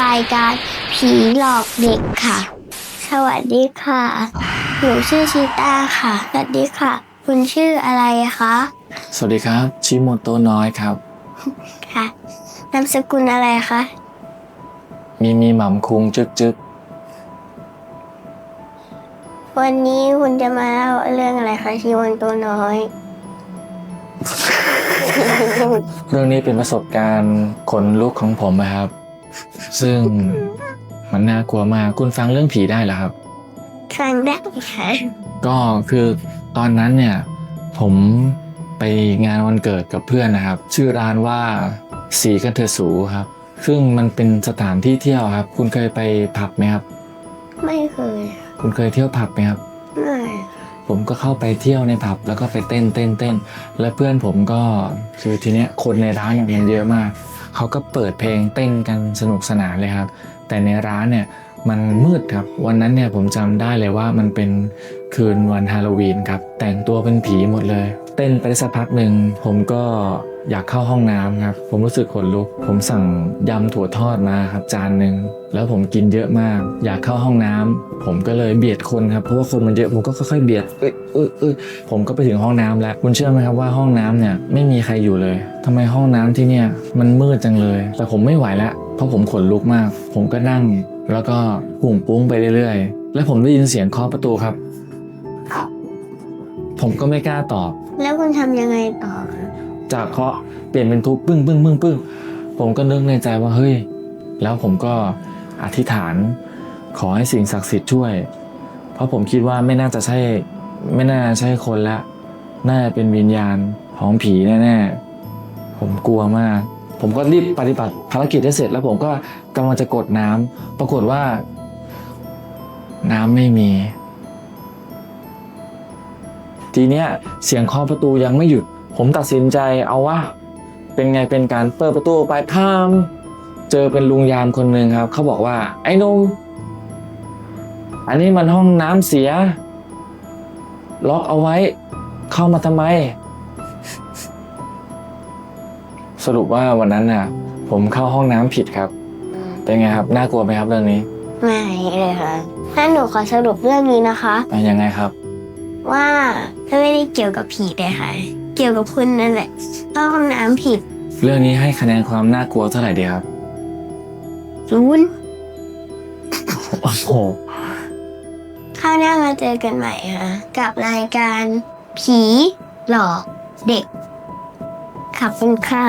รายการผีหลอกเด็กค่ะ สวัสดีค่ะ หนูชื่อชิต้าค่ะ สวัสดีค่ะ คุณชื่ออะไรคะ สวัสดีครับ ชิโมโตะน้อยครับ ค่ะ นามสกุลอะไรคะ มีมีหม่ำคุงจึกจึกวันนี้คุณจะมาเล่าเรื่องอะไรคะชีวันตัวน้อย เรื่องนี้เป็นประสบการณ์ขนลุกของผมนะครับ ซึ่งมันน่ากลัวมากคุณฟังเรื่องผีได้เหรอครับครั้งแรกค่ะก็คือตอนนั้นเนี่ย ผมไปงานวันเกิดกับเพื่อนนะครับ ชื่อร้านว่าสีกันเธอสูครับ ซึ่งมันเป็นสถานที่เที่ยวครับ คุณเคยไปผับไหมครับ ไม่เคย คุณเคยเที่ยวผับไหมครับไม่ผมก็เข้าไปเที่ยวในผับแล้วก็ไปเต้นเต้นเต้น และเพื่อนผมก็คือทีเนี้ยคนในร้านเนี่ยมันเยอะมาก เขาก็เปิดเพลงเต้นกันสนุกสนานเลยครับ แต่ในร้านเนี่ยมันมืดครับ วันนั้นเนี่ยผมจำได้เลยว่ามันเป็นคืนวันฮาโลวีนครับ แต่งตัวเป็นผีหมดเลย เต้นไปได้สักพักหนึ่งผมก็ อยากเข้าห้องน้ำครับ ผมรู้สึกขนลุก ผมสั่งยำถั่วทอดมาครับจานหนึ่งแล้วผมกินเยอะมาก อยากเข้าห้องน้ำผมก็เลยเบียดคนครับเพราะว่าคนมันเยอะผมก็ค่อยๆเบียดเอ้ยเอ้ยเอ้ยผมก็ไปถึงห้องน้ำแล้วคุณเชื่อไหมครับว่าห้องน้ำเนี่ยไม่มีใครอยู่เลยทำไมห้องน้ำที่เนี่ยมันมืดจังเลย แต่ผมไม่ไหวแล้วเพราะผมขนลุกมาก ผมก็นั่ง แล้วก็หุ่งปุ้งไปเรื่อยๆ แล้วผมได้ยินเสียงเคาะประตูครับ ผมก็ไม่กล้าตอบ แล้วคุณทำยังไงต่อ จากเคาะเปลี่ยนเป็นทุบปึ้งปึ้งปึ้งปึ้งผมก็นึกในใจว่าเฮ้ย แล้วผมก็อธิษฐาน ขอให้สิ่งศักดิ์สิทธิ์ช่วย เพราะผมคิดว่าไม่น่าจะใช่ไม่น่าใช่คนละ น่าจะเป็นวิญญาณของผีแน่ๆ ผมกลัวมาก ผมก็รีบปฏิบัติภารกิจให้เสร็จ แล้วผมก็กำลังจะกดน้ำปรากฏว่า น้ำไม่มี ทีเนี้ยเสียงเคาะประตูยังไม่หยุด ผมตัดสินใจเอาว่า เป็นไงเป็นการเปิดประตูออกไปข้ามเจอเป็นลุงยามคนหนึ่งครับ เขาบอกว่า ไอ้หนุ่มอันนี้มันห้องน้ำเสีย ล็อกเอาไว้ เข้ามาทำไม สรุปว่าวันนั้นน่ะ ผมเข้าห้องน้ำผิดครับ เป็นไงครับ น่ากลัวไหมครับเรื่องนี้ ไม่เลยค่ะถ้าหนูขอสรุปเรื่องนี้นะคะ เป็นยังไงครับ ว่าไม่ได้เกี่ยวกับผีเลยค่ะ เกี่ยวกับคุณนั่นแหละเข้าห้องน้ำผิดเรื่องนี้ให้คะแนนความน่ากลัวเท่าไหร่ดีครับ ศูนย์โอ้โห ข้าวหน้ามาเจอกันใหม่ค่ะกับรายการผีหลอกเด็กขับเป็นค่ะ